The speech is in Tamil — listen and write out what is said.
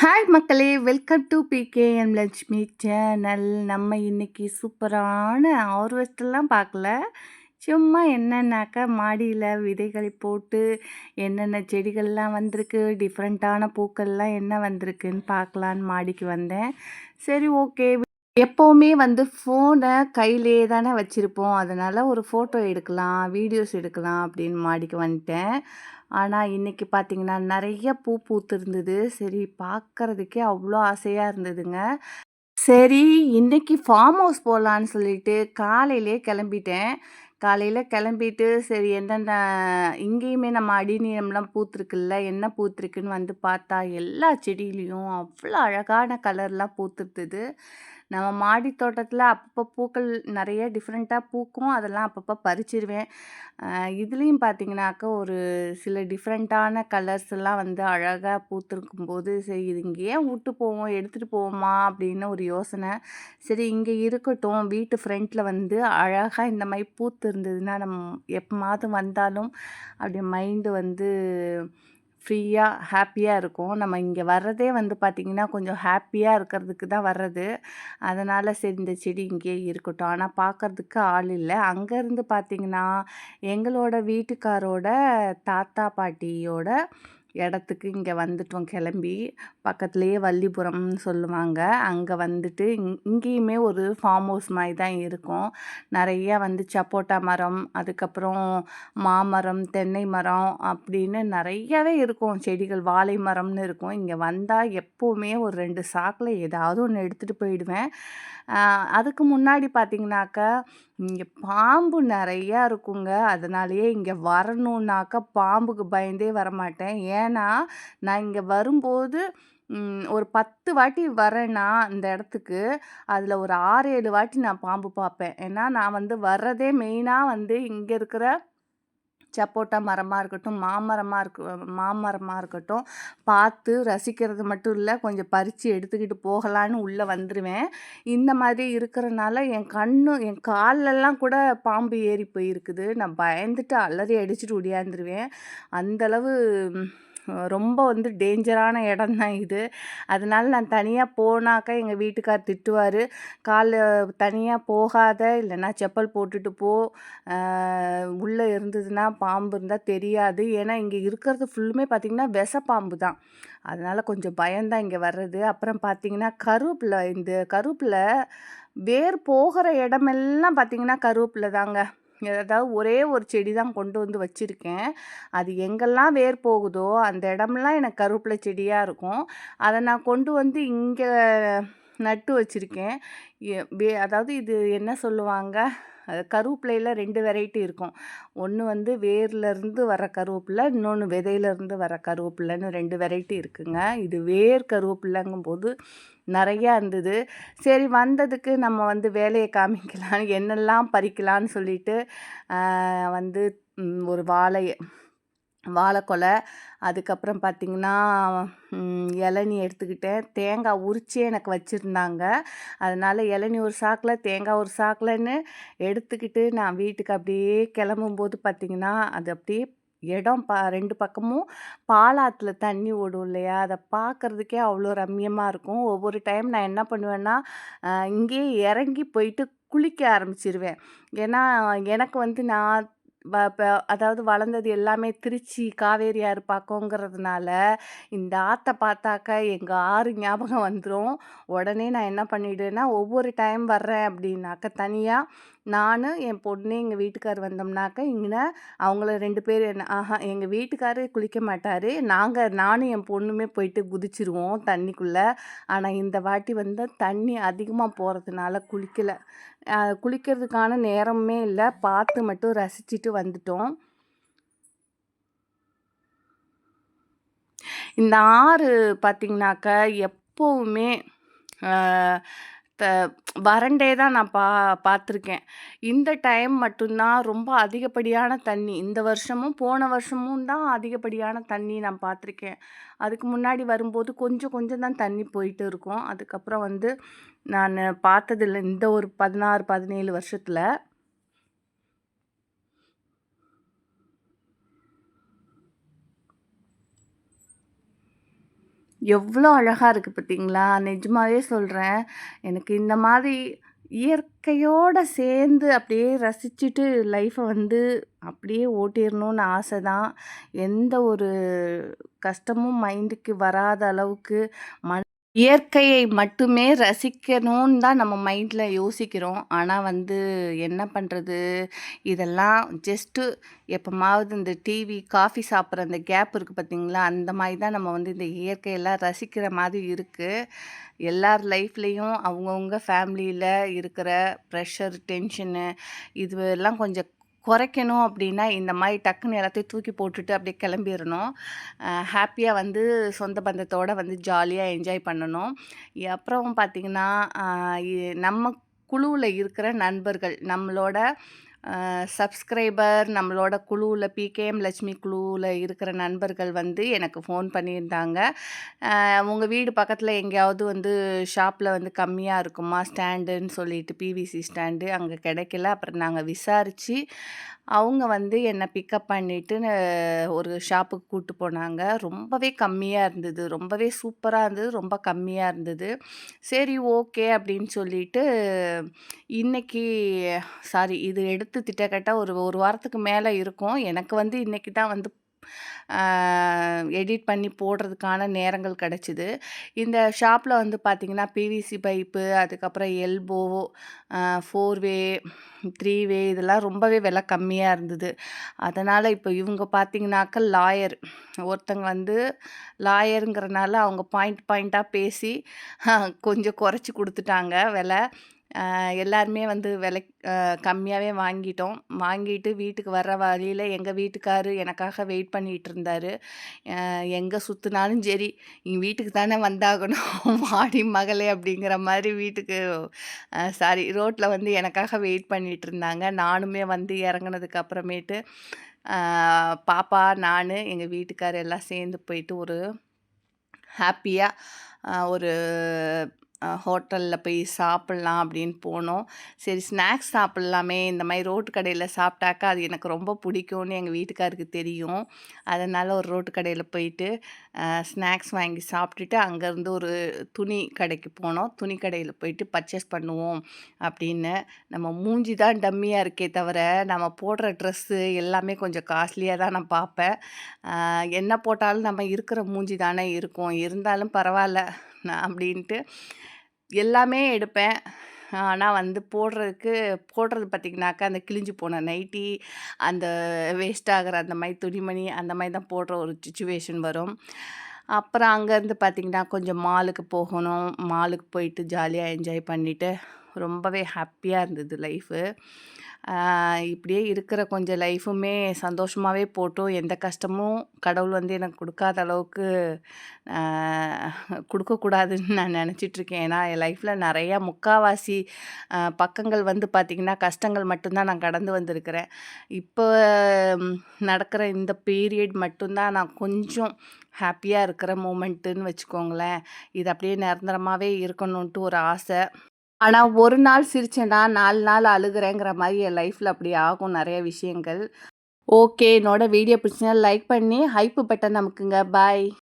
ஹாய் மக்களே. Welcome to PKM Lakshmi channel நம்ம இன்னைக்கு சூப்பரான ஹார்வெஸ்ட்லாம் பார்க்கல. சும்மா என்னென்னாக்கா மாடியில் விதைகளை போட்டு என்னென்ன செடிகள்லாம் வந்திருக்கு டிஃப்ரெண்ட்டான பூக்கள்லாம் என்ன வந்திருக்குன்னு பார்க்கலான்னு மாடிக்கு வந்தேன். சரி ஓகே. எப்போவுமே வந்து ஃபோனை கையிலே தானே வச்சுருப்போம். அதனால் ஒரு ஃபோட்டோ எடுக்கலாம் வீடியோஸ் எடுக்கலாம் அப்படின்னு மாடிக்கு வந்துட்டேன். ஆனால் இன்றைக்கி பார்த்தீங்கன்னா நிறைய பூ பூத்திருந்தது. சரி பார்க்குறதுக்கே அவ்வளோ ஆசையாக இருந்ததுங்க. சரி இன்றைக்கி ஃபார்ம் ஹவுஸ் போகலான்னு சொல்லிட்டு காலையிலே கிளம்பிட்டேன். காலையில் கிளம்பிட்டு சரி எந்தெந்த இங்கேயுமே நம்ம அடிநீரம்லாம் பூத்துருக்குல்ல என்ன பூத்துருக்குன்னு வந்து பார்த்தா எல்லா செடியிலையும் அவ்வளோ அழகான கலர்லாம் பூத்துருந்தது. நம்ம மாடி தோட்டத்தில் அப்பப்போ பூக்கள் நிறைய டிஃப்ரெண்ட்டாக பூக்கும். அதெல்லாம் அப்பப்போ பறிச்சிருவேன். இதுலேயும் பார்த்தீங்கன்னாக்கா ஒரு சில டிஃப்ரெண்ட்டான கலர்ஸ் எல்லாம் வந்து அழகாக பூத்திருக்கும் போது சரி இது இங்கே ஏன் விட்டு போவோம் எடுத்துகிட்டு போவோமா அப்படின்னு ஒரு யோசனை. சரி இங்கே இருக்கட்டும் வீட்டு ஃப்ரண்ட்டில் வந்து அழகாக இந்த மாதிரி பூத்து இருந்ததுன்னா நம்ம மாதம் வந்தாலும் அப்படி மைண்டு வந்து ஃப்ரீயாக ஹாப்பியாக இருக்கும். நம்ம இங்கே வர்றதே வந்து பார்த்திங்கன்னா கொஞ்சம் ஹாப்பியாக இருக்கிறதுக்கு தான் வர்றது. அதனால் சரி இந்த செடி இங்கேயே இருக்கட்டும். ஆனால் பார்க்குறதுக்கு ஆள் இல்லை. அங்கேருந்து பார்த்திங்கன்னா எங்களோட வீட்டுக்காரோட தாத்தா பாட்டியோட இடத்துக்கு இங்கே வந்துட்டோம் கிளம்பி. பக்கத்துலேயே வள்ளிபுரம்னு சொல்லுவாங்க. அங்கே வந்துட்டு இங் இங்கேயுமே ஒரு ஃபார்ம் ஹவுஸ் மாதிரி தான் இருக்கும். நிறையா வந்து சப்போட்டா மரம் அதுக்கப்புறம் மாமரம் தென்னை மரம் அப்படின்னு நிறையாவே இருக்கும். செடிகள் வாழை மரம்னு இருக்கும். இங்கே வந்தால் எப்போவுமே ஒரு ரெண்டு சாக்கில் ஏதாவது ஒன்று எடுத்துகிட்டு போயிடுவேன். அதுக்கு முன்னாடி பார்த்தீங்கன்னாக்கா இங்கே பாம்பு நிறையா இருக்குங்க. அதனாலேயே இங்கே வரணுன்னாக்கா பாம்புக்கு பயந்தே வரமாட்டேன். ஏன்னா நான் இங்கே வரும்போது ஒரு பத்து வாட்டி வரேன்னா இந்த இடத்துக்கு அதில் ஒரு ஆறு ஏழு வாட்டி நான் பாம்பு பார்ப்பேன். ஏன்னா நான் வந்து வர்றதே மெயினாக வந்து இங்கே இருக்கிற சப்போட்டா மரமாக இருக்கட்டும் மாமரமாக இருக்க மாமரமாக இருக்கட்டும் பார்த்து ரசிக்கிறது மட்டும் இல்லை கொஞ்சம் பறித்து எடுத்துக்கிட்டு போகலான்னு உள்ளே வந்துடுவேன் இந்த மாதிரி இருக்கிறனால என் கண்ணு என் காலெல்லாம் கூட பாம்பு ஏறி போயிருக்குது. நான் பயந்துட்டு அலறி அடிச்சுட்டு ஒடியாந்துருவேன். அந்தளவு ரொம்ப வந்து டேஞ்சரான இடம் தான் இது. அதனால நான் தனியாக போனாக்கா எங்கள் வீட்டுக்கார் திட்டுவார். கால் தனியாக போகாத இல்லைன்னா செப்பல் போட்டுட்டு போ. உள்ளே இருந்ததுன்னா பாம்பு இருந்தால் தெரியாது. ஏன்னா இங்கே இருக்கிறது ஃபுல்லுமே பார்த்திங்கன்னா விஷ பாம்பு தான் அதனால் கொஞ்சம் பயம்தான் இங்கே வர்றது. அப்புறம் பார்த்திங்கன்னா கருவேப்பிலை இந்த கருவேப்பிலை வேர் போகிற இடமெல்லாம் பார்த்திங்கன்னா கருவேப்பில் தாங்க அதாவது ஒரே ஒரு செடி தான் கொண்டு வந்து வச்சுருக்கேன். அது எங்கெல்லாம் வேர் போகுதோ அந்த இடம்லாம் எனக்கு கருவேப்பிலை செடியாக இருக்கும். அதை நான் கொண்டு வந்து இங்கே நட்டு வச்சுருக்கேன். அதாவது இது என்ன சொல்லுவாங்க? கருவேப்பிலையில் ரெண்டு வெரைட்டி இருக்கும். ஒன்று வந்து வேர்லேருந்து வர கருவேப்பிலை இன்னொன்று விதையிலேருந்து வர கருவேப்பிலைன்னு ரெண்டு வெரைட்டி இருக்குங்க. இது வேர் கருவேப்பில்லைங்கும் போது நிறையா இருந்தது. சரி வந்ததுக்கு நம்ம வந்து வேலையை காமிக்கலாம் என்னெல்லாம் பறிக்கலான்னு சொல்லிட்டு வந்து ஒரு வாழை வாழைக்கொலை அதுக்கப்புறம் பார்த்திங்கன்னா இளநி எடுத்துக்கிட்டேன். தேங்காய் உரிச்சே எனக்கு வச்சுருந்தாங்க. அதனால் இளநி ஒரு சாக்கில் தேங்காய் ஒரு சாக்கிலன்னு எடுத்துக்கிட்டு நான் வீட்டுக்கு அப்படியே கிளம்பும்போது பார்த்திங்கன்னா அது அப்படியே இடம் ப ரெண்டு பக்கமும் பாலாத்தில் தண்ணி ஓடும் இல்லையா? அதை பார்க்குறதுக்கே அவ்வளோ ரம்மியமாக இருக்கும். ஒவ்வொரு டைம் நான் என்ன பண்ணுவேன்னா இங்கேயே இறங்கி போயிட்டு குளிக்க ஆரம்பிச்சிருவேன். ஏன்னா எனக்கு வந்து நான் வ இப்போ அதாவது வளர்ந்தது எல்லாமே திருச்சி காவேரி ஆறு பக்கங்கிறதுனால இந்த ஆற்றை பார்த்தாக்கா எங்கள் ஆறு ஞாபகம் வந்துடும் உடனே நான் என்ன பண்ணிவிடுவேன்னா ஒவ்வொரு டைம் வர்றேன் அப்படின்னாக்க தனியாக நான் என் பொண்ணு எங்கள் வீட்டுக்கார் வந்தோம்னாக்க இங்கே அவங்கள ரெண்டு பேர் என்ன ஆஹா எங்கள் வீட்டுக்காரே குளிக்க மாட்டார். நாங்கள் நானும் என் பொண்ணுமே போயிட்டு குதிச்சிருவோம் தண்ணிக்குள்ளே. ஆனால் இந்த வாட்டி வந்து தண்ணி அதிகமாக போகிறதுனால குளிக்கலை. குளிக்கிறதுக்கான நேரமே இல்லை. பார்த்து மட்டும் ரசிச்சுட்டு வந்துட்டோம். இந்த ஆறு பார்த்திங்கனாக்கா எப்போவுமே த வறண்டே தான் நான் பா பார்த்துருக்கேன் இந்த டைம் மட்டும்தான் ரொம்ப அதிகப்படியான தண்ணி. இந்த வருஷமும் போன வருஷமும் தான் அதிகப்படியான தண்ணி நான் பார்த்துருக்கேன் அதுக்கு முன்னாடி வரும்போது கொஞ்சம் கொஞ்சம் தான் தண்ணி போயிட்டு இருக்கும். அதுக்கப்புறம் வந்து நான் பார்த்ததில்ல. இந்த ஒரு பதினாறு பதினேழு வருஷத்தில் எவ்வளோ அழகாக இருக்குது பார்த்தீங்களா? நிஜமாவே சொல்கிறேன் எனக்கு இந்த மாதிரி இயற்கையோடு சேர்ந்து அப்படியே ரசிச்சுட்டு லைஃப்பை வந்து அப்படியே ஓட்டிடணும்னு ஆசை தான். எந்த ஒரு கஷ்டமும் மைண்டுக்கு வராத அளவுக்கு மன இயற்கையை மட்டுமே ரசிக்கணும்னு தான் நம்ம மைண்டில் யோசிக்கிறோம். ஆனால் வந்து என்ன பண்ணுறது இதெல்லாம் ஜஸ்ட்டு எப்போமாவது இந்த டிவி, காஃபி சாப்பிட்ற அந்த கேப் இருக்குது பார்த்திங்களா அந்த மாதிரி தான் நம்ம வந்து இந்த இயற்கையெல்லாம் ரசிக்கிற மாதிரி இருக்குது எல்லார் லைஃப்லேயும் அவங்கவுங்க ஃபேமிலியில் இருக்கிற ப்ரெஷர், டென்ஷனு இதுவெல்லாம் கொஞ்சம் குறைக்கணும் அப்படின்னா, இந்த மாதிரி டக்குன்னு எல்லாத்தையும் தூக்கி போட்டுட்டு அப்படியே கிளம்பிடணும் ஹாப்பியாக வந்து சொந்த பந்தத்தோடு வந்து ஜாலியாக என்ஜாய் பண்ணணும். அப்புறம் பார்த்தீங்கன்னா, நம்ம குழுவில் இருக்கிற நண்பர்கள், நம்மளோட சப்ஸ்கிரைபர், நம்மளோட குழுவில் பிகேஎம் லட்சுமி குழுவில் இருக்கிற நண்பர்கள் வந்து எனக்கு ஃபோன் பண்ணியிருந்தாங்க. உங்கள் வீடு பக்கத்தில் எங்கேயாவது வந்து ஷாப்பில் வந்து கம்மியாக இருக்குமா? ஸ்டாண்டுன்னு சொல்லிட்டு பிவிசி ஸ்டாண்டு அங்கே கிடைக்கல. அப்புறம் நாங்கள் விசாரித்து அவங்க வந்து என்னை பிக்கப் பண்ணிவிட்டு ஒரு ஷாப்புக்கு கூப்பிட்டு போனாங்க. ரொம்பவே கம்மியாக இருந்தது. ரொம்பவே சூப்பராக இருந்தது. ரொம்ப கம்மியாக இருந்தது. சரி ஓகே அப்படின்னு சொல்லிட்டு, இன்றைக்கி சாரி இது எடுத்து திட்டக்கட்ட ஒரு ஒரு வாரத்துக்கு மேலே இருக்கும். எனக்கு வந்து இன்றைக்கி தான் வந்து எடிட் பண்ணி போடுறதுக்கான நேரங்கள் கிடச்சிது இந்த ஷாப்பில் வந்து பார்த்திங்கன்னா பிவிசி பைப்பு, அதுக்கப்புறம் elbow, four way, three way இதெல்லாம் ரொம்பவே விலை கம்மியாக இருந்தது. அதனால் இப்போ இவங்க பார்த்தீங்கன்னாக்க லாயர். ஒருத்தங்க வந்து லாயருங்கிறனால அவங்க பாயிண்ட் பாயிண்ட்டாக பேசி கொஞ்சம் குறைச்சி கொடுத்துட்டாங்க விலை. எல்லாருமே வந்து விலை கம்மியாகவே வாங்கிட்டோம். வாங்கிட்டு வீட்டுக்கு வர்ற வழியில் எங்கள் வீட்டுக்காரு எனக்காக வெயிட் பண்ணிகிட்டு இருந்தார் எங்கே சுற்றினாலும் சரி, எங்கள் வீட்டுக்கு தானே வந்தாகணும் மாடி மகளே" அப்படிங்கிற மாதிரி வீட்டுக்கு சாரி ரோட்டில் வந்து எனக்காக வெயிட் பண்ணிகிட்டு இருந்தாங்க. நானுமே வந்து இறங்கினதுக்கு அப்புறமேட்டு, பாப்பா, நான் எங்கள் வீட்டுக்காரர் எல்லாம் சேர்ந்து போயிட்டு ஒரு ஹாப்பியாக ஒரு ஹோட்டலில் போய் சாப்பிட்லாம் அப்படின்னு போனோம். சரி ஸ்நாக்ஸ் சாப்பிட்லாமே இந்த மாதிரி ரோட்டு கடையில் சாப்பிட்டாக்கா அது எனக்கு ரொம்ப பிடிக்கும்னு எங்கள் வீட்டுக்காருக்கு தெரியும். அதனால் ஒரு ரோட்டு கடையில் போயிட்டு ஸ்நாக்ஸ் வாங்கி சாப்பிட்டுட்டு, அங்கேருந்து ஒரு துணி கடைக்கு போனோம். துணி கடையில் போயிட்டு பர்ச்சேஸ் பண்ணுவோம் அப்படின்னு. நம்ம மூஞ்சி தான் டம்மியாக இருக்கே தவிர, நம்ம போடுற ட்ரெஸ்ஸு எல்லாமே கொஞ்சம் காஸ்ட்லியாக தான் நான் பார்ப்பேன். என்ன போட்டாலும் நம்ம இருக்கிற மூஞ்சி தானே இருக்கும். இருந்தாலும் பரவாயில்ல நான் அப்படின்ட்டு எல்லாமே எடுப்பேன். ஆனால் வந்து போடுறதுக்கு போடுறது பார்த்தீங்கன்னாக்கா, அந்த கிழிஞ்சு போன நைட்டி, அந்த வேஸ்ட் ஆகிற அந்த மாதிரி துணிமணி, அந்த மாதிரி தான் போடுற ஒரு சுச்சுவேஷன் வரும். அப்புறம் அங்கேருந்து பார்த்திங்கன்னா கொஞ்சம் மாலுக்கு போகணும். மாலுக்கு போயிட்டு ஜாலியாக என்ஜாய் பண்ணிவிட்டு ரொம்பவே ஹாப்பியாக இருந்தது லைஃபு. இப்படியே இருக்கிற கொஞ்சம் லைஃபுமே சந்தோஷமாகவே போட்டும், எந்த கஷ்டமும் கடவுள் வந்து எனக்கு கொடுக்காத அளவுக்கு கொடுக்கக்கூடாதுன்னு நான் நினச்சிட்ருக்கேன் ஏன்னா, என் லைஃப்பில் நிறையா முக்காவாசி பக்கங்கள் வந்து பார்த்தீங்கன்னா, கஷ்டங்கள் மட்டும்தான் நான் கடந்து வந்திருக்கிறேன். இப்போ நடக்கிற இந்த பீரியட் மட்டும்தான் நான் கொஞ்சம் ஹாப்பியாக இருக்கிற மூமெண்ட்டுன்னு வச்சுக்கோங்களேன். இது அப்படியே நிரந்தரமாகவே இருக்கணுன்ட்டு ஒரு ஆசை. ஆனால் ஒரு நாள் சிரிச்சேன்னா, நாலு நாள் அழுகுறேங்கிற மாதிரி என் லைஃப்பில் அப்படி ஆகும் நிறைய விஷயங்கள். ஓகே. என்னோட வீடியோ பிடிச்சினா லைக் பண்ணி ஹைப்பு பட்டன் அமுக்குங்க. பாய்.